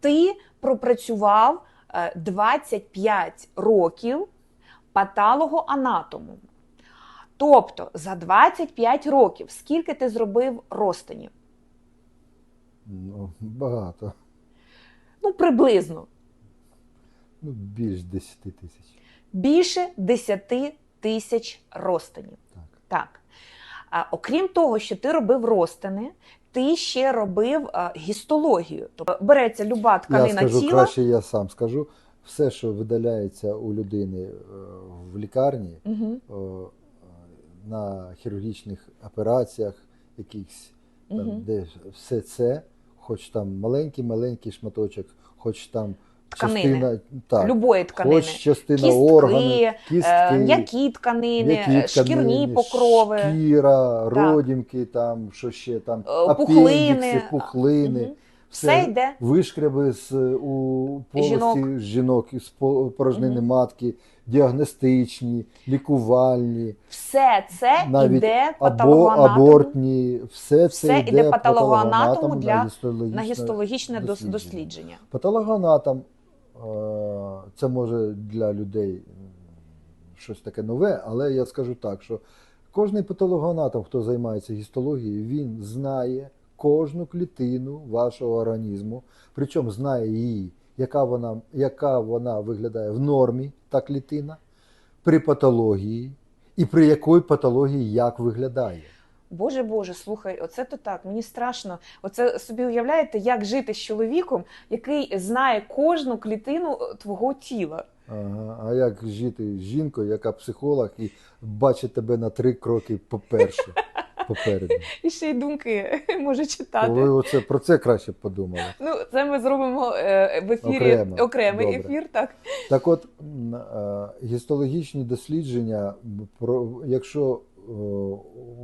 Ти пропрацював е, 25 років патологоанатомом. Тобто за 25 років скільки ти зробив розтинів? Ну, багато. Ну, приблизно Ну, більш 10 тисяч. більше 10 тисяч розтинів. Так. Так. А, окрім того, що ти робив розтини, ти ще робив гістологію. Тобто береться люба Я тканина скажу тіла. краще, я сам скажу. Все, що видаляється у людини е, в лікарні, Угу, на хірургічних операціях, якихось там, Мгм. де все це, хоч там маленький-маленький шматочок, хоч там Тканини. частина, так, Любої тканини. хоч частина Кістки, кістки, Е, М'які тканини, е, шкірні покрови, шкіра, родімки, там, що ще там, Е, пухлини. пухлини. Мгм. все йде. Вишкреби з е, у полості Жінок. жінок, із по- порожнини Мгм. матки, діагностичні, лікувальні, Все це навіть йде або абортні, все це Все йде патологоанатому для- на гістологічне, дослідження. дослідження. Патологоанатом це може для людей щось таке нове, але я скажу так, що кожний патологоанатом, хто займається гістологією, він знає кожну клітину вашого організму, причому знає її, яка вона, яка вона виглядає в нормі, та клітина, при патології, і при якої патології як виглядає. Боже Боже, слухай, оце то так, мені страшно. Оце собі уявляєте, як жити з чоловіком, який знає кожну клітину е, твого тіла. Ага. А як жити з жінкою, яка психолог і бачить тебе на три кроки поперше, попереду? І ще й думки може читати. Ви оце про це краще подумали. Ну, це ми зробимо е, в ефірі Окремо. окремий Добре. ефір. Так Так от, е, гістологічні дослідження, про, якщо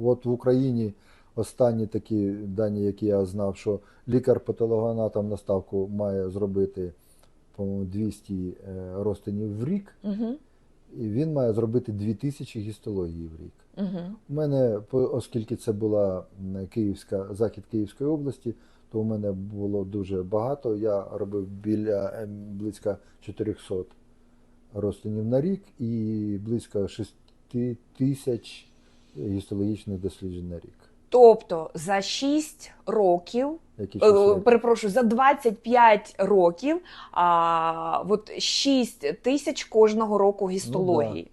от в Україні останні такі дані, які я знав, що лікар-патологоанатом на ставку має зробити, по-моєму, 200 е, розтинів в рік, угу. і він має зробити 2000 гістології в рік. Угу. У мене, оскільки це була Київська, захід Київської області, то у мене було дуже багато. Я робив біля ем, близько 400 розтинів на рік і близько 6 тисяч гістологічних досліджень на рік. Тобто за 6 років, Які е, перепрошую, за 25 років, а, от 6 тисяч кожного року гістології.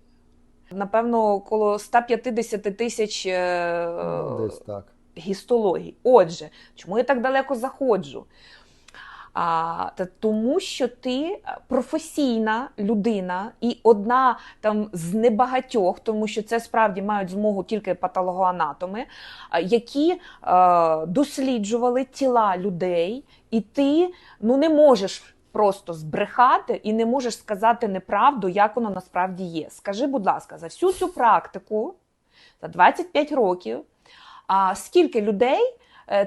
Напевно, коло 150 тисяч е, Ну, Десь так. гістологій. Отже, чому я так далеко заходжу? А, та тому, що ти професійна людина і одна там з небагатьох, тому що це справді мають змогу тільки патологоанатоми, а, які е, досліджували тіла людей, і ти ну, не можеш просто збрехати і не можеш сказати неправду, як воно насправді є. Скажи, будь ласка, за всю цю практику, за 25 років, а скільки людей е,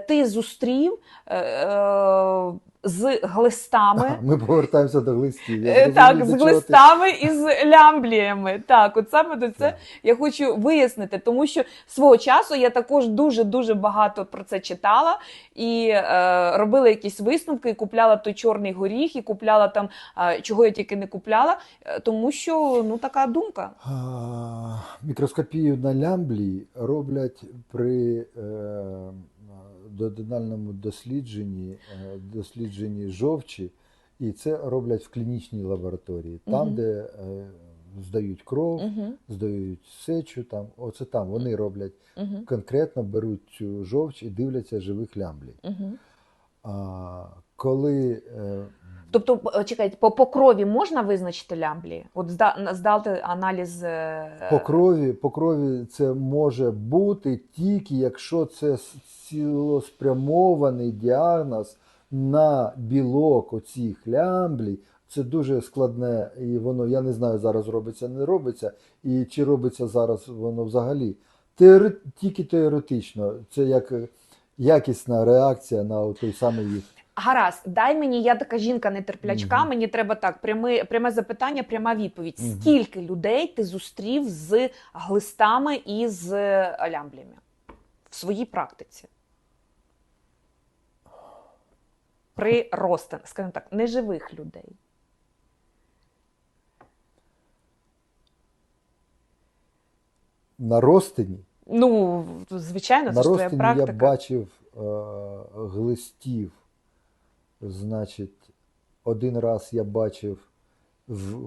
ти зустрів е, е, з глистами? Ми повертаємося до глистів. Я Е, Так, з чого ти- глистами і з лямбліями. Так, от саме до це я хочу вияснити, тому що свого часу я також дуже дуже багато про це читала і е, робила якісь висновки, і купляла той чорний горіх, і купляла там е, чого я тільки не купляла, е, тому що ну така думка. Мікроскопію на лямблі роблять при е, додинальному дослідженні, е, дослідженні жовчі, і це роблять в клінічній лабораторії, там, Мгм. де е, здають кров, Угу, здають сечу, там, оце там вони роблять угу, конкретно беруть цю жовч і дивляться живих лямблів. угу. А коли е, Тобто, е, чекайте, по, по крові можна визначити лямблі? От зда, здати аналіз. е, По крові, по крові це може бути тільки якщо це цілеспрямований діагноз на білок оцих лямблі. Це дуже складне, і воно, я не знаю, зараз робиться, не робиться, і чи робиться зараз воно взагалі. Теоре, тільки теоретично, це як е, якісна реакція на той самий їх. Гаразд, дай мені, я така жінка нетерплячка, Мгм. мені треба так, пряме, пряме запитання, пряма відповідь. Мгм. Скільки людей ти зустрів з глистами і з лямблями в своїй практиці? при ростин, скажімо так, неживих людей? На розтині, Ну, звичайно, це на ж твоя практика. я бачив е, глистів. Значить, один раз я бачив,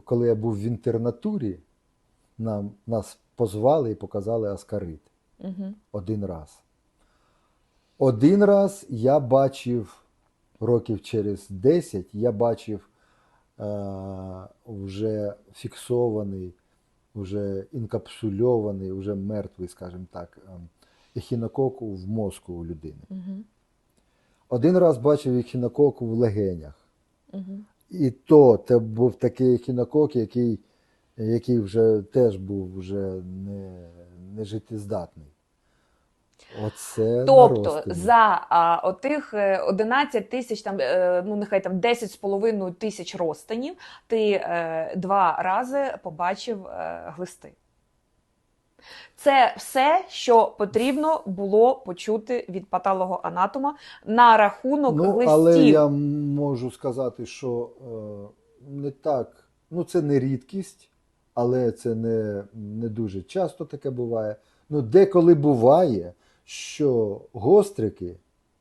коли я був в інтернатурі, нам, нас позвали і показали аскарит. Угу. Один раз. Один раз я бачив років через 10, я бачив е, вже фіксований, вже інкапсульований, вже мертвий, скажімо так, ем, ехінококу в мозку у людини. Угу. Один раз бачив ехінококу в легенях. Угу. І то це був такий ехінокок, який, який вже теж був вже не, не життєздатний. Оце Тобто за а, отих е, 11 тисяч, там, е, ну нехай там 10 з половиною тисяч розтинів, ти е, два рази побачив е, глисти. Це все, що потрібно було почути від патологоанатома на рахунок Ну, глистів. але я можу сказати, що е, не так. Ну, це не рідкість, але це не, не дуже часто таке буває. Ну, деколи буває, що гострики,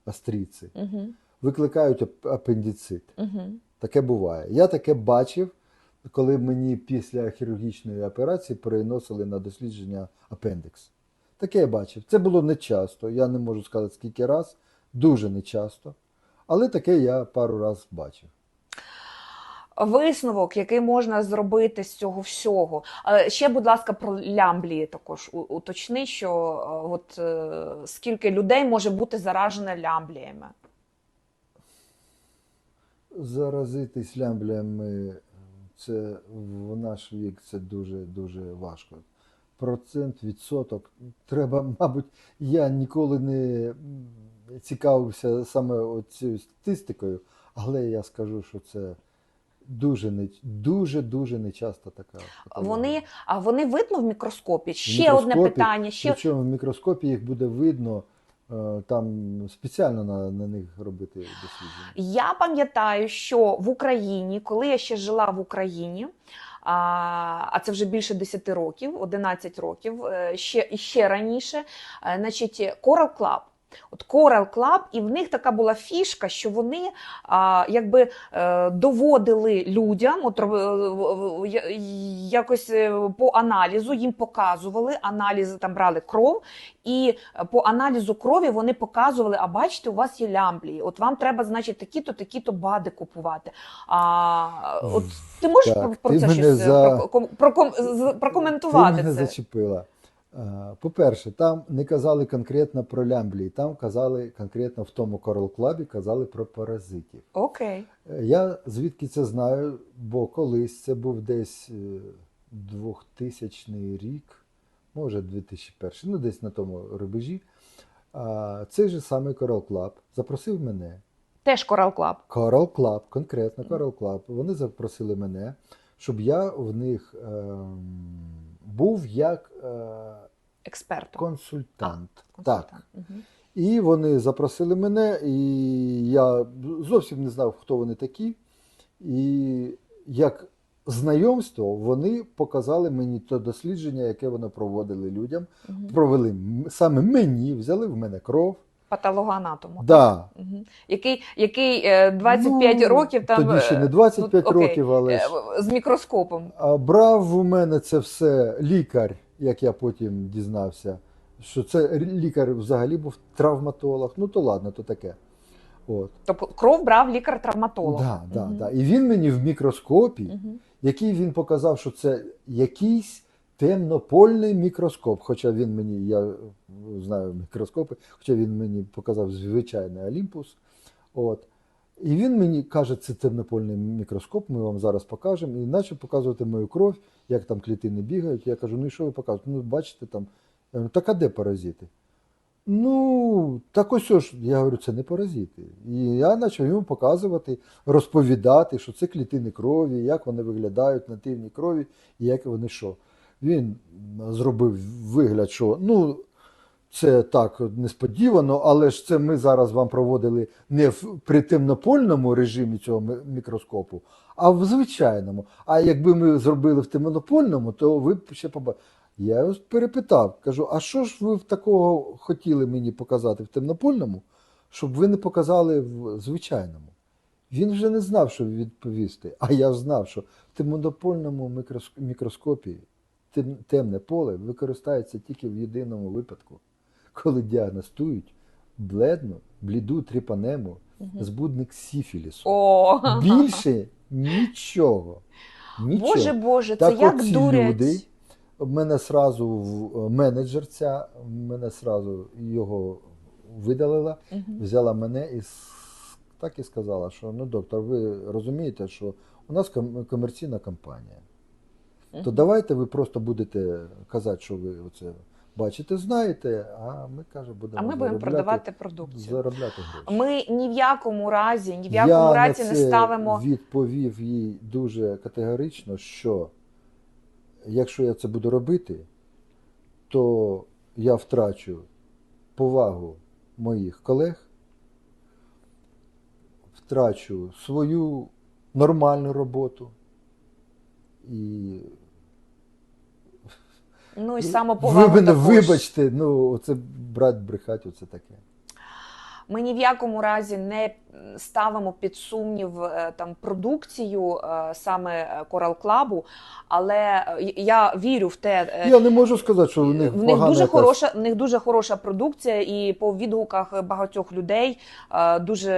астріци, Угу, викликають ап- апендицит. угу. Таке буває. Я таке бачив, коли мені після хірургічної операції переносили на дослідження апендикс. Таке я бачив. Це було не часто. Я не можу сказати скільки раз, дуже не часто. Але таке я пару раз бачив. Висновок, який можна зробити з цього всього. Ще, будь ласка, про лямблії також уточни, що от е, скільки людей може бути заражене лямбліями. Заразитись лямблями це в наш вік це дуже дуже важко. Процент, відсоток. Треба, мабуть, я ніколи не цікавився саме цією статистикою, але я скажу, що це дуже не дуже дуже нечаста така. патологія. Вони, а вони видно в мікроскопі? В Ще одне питання. Ще Причому в мікроскопі їх буде видно, там спеціально на, на них робити дослідження. Я пам'ятаю, що в Україні, коли я ще жила в Україні, а, а це вже більше 10 років, 11 років, е, ще ще раніше, е, значить, Coral Club. От Coral Club, і в них така була фішка, що вони а, якби е, доводили людям, от, е, якось е, по аналізу їм показували, аналізи там брали кров, і по аналізу крові вони показували: а бачите, у вас є лямблії. От вам треба, значить, такі-то, такі-то бади купувати. А, от ти можеш Так, про, про ти це щось за- проком- прокоментувати Ти мене це? зачепила. Е, По-перше, там не казали конкретно про лямблії, там казали конкретно в тому Coral Club казали про паразитів. Окей. Е, Я звідки це знаю, бо колись це був десь е, 2000 рік, може 2001, ну десь на тому рубежі. Цей же самий Coral Club запросив мене. Теж Coral Club. Coral Club, конкретно Coral Club. Вони запросили мене, щоб я в них ем, був як е, Експертом. консультант. Консультант. Так. Угу. І вони запросили мене, і я зовсім не знав, хто вони такі. І як знайомство вони показали мені те дослідження, яке вони проводили людям. угу. Провели саме мені, взяли в мене кров. Патологоанатому. Да. Мгм. Який, який е, 25 Ну, років там Тоді ще е, не 25 ну, окей, років, але е, ж. з мікроскопом. Брав у мене це все лікар, як я потім дізнався, що це лікар взагалі був травматолог. Ну то ладно, то таке. От. Тобто кров брав лікар-травматолог. Да, да, Мгм. да. І він мені в мікроскопі, Мгм. який він показав, що це якийсь темнопольний мікроскоп. Хоча він мені, я е, знаю мікроскопи, хоча він мені показав звичайний Олімпус. От. І він мені каже, це темнопольний мікроскоп, ми вам зараз покажемо. І почав показувати мою кров, як там клітини бігають. Я кажу, ну і що ви показуєте? Ну, бачите там. Я говорю, так а де паразити? Ну, так ось ж, я говорю, це не паразити. І я почав йому показувати, розповідати, що це клітини крові, як вони виглядають нативні крові, і як вони що. Він зробив вигляд, що ну, це так несподівано, але ж це ми зараз вам проводили не в при темнопольному режимі цього мікроскопу, а в звичайному. А якби ми зробили в темнопольному, то ви б ще побачили. Я ось перепитав, кажу: а що ж ви в такого хотіли мені показати в темнопольному, щоб ви не показали в звичайному? Він вже не знав, що відповісти. А я ж знав, що в темнопольному мікрос- мікроскопі темне поле використається тільки в єдиному випадку, коли діагностують бледну, бліду тріпанему, збудник сіфілісу. О, Більше нічого. Нічого. Боже Боже, це Так як дурять. люди, в мене сразу в- менеджер ця, мене сразу його видалила, Мгм. взяла мене і так і сказала, що ну доктор, ви розумієте, що у нас комерційна компанія. То давайте ви просто будете казати, що ви оце бачите, знаєте, а ми каже, будемо А ми будемо продавати продукцію. заробляти гроші. Ми ні в якому разі, ні в Я якому на разі не ставимо. відповів їй дуже категорично, що якщо я це буду робити, то я втрачу повагу моїх колег, втрачу свою нормальну роботу і Ну і ви самоповагу мене також. вибачте, ну оце брать брехать, оце таке. Ми ні в якому разі не ставимо під сумнів е, там продукцію е, саме е, Coral Club, але я вірю в те. Я не можу сказати, що в них в них дуже якась- хороша, в них дуже хороша продукція, і по відгуках багатьох людей дуже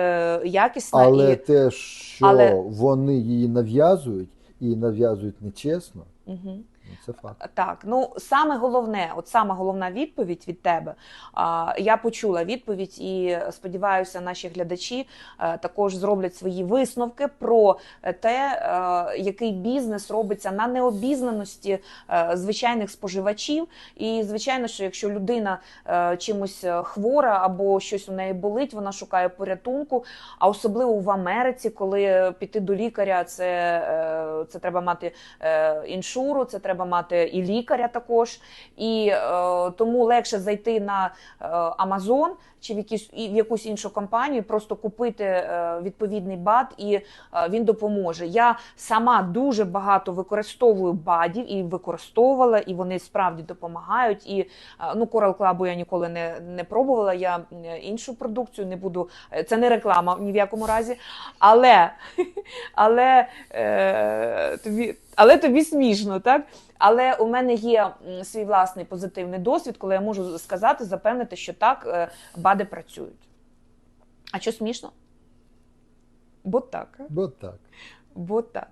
якісна. Але і те, що Але- вони її нав'язують, і нав'язують нечесно, Мгм. Це факт. Так, ну саме головне, от саме головна відповідь від тебе. Я почула відповідь, і сподіваюся, наші глядачі е, також зроблять свої висновки про те, е, який бізнес робиться на необізнаності е, звичайних споживачів. І звичайно, що якщо людина е, чимось е, хвора або щось у неї болить, вона шукає порятунку. А особливо в Америці, коли піти до лікаря, це, е, це треба мати е, іншуру, це треба мати і лікаря також. І е, тому легше зайти на е, Amazon чи в якісь і в якусь іншу компанію, просто купити е, відповідний бад, і е, він допоможе. Я сама дуже багато використовую бадів і використовувала, і вони справді допомагають. І е, ну, Coral Club я ніколи не, не пробувала. Я іншу продукцію не буду. Це не реклама ні в якому разі. Але, але, е, тобі, але тобі смішно, так? Але у мене є свій власний позитивний досвід, коли я можу сказати, запевнити, що так, бади працюють. А що смішно? Бо так. Бо так. Бо так.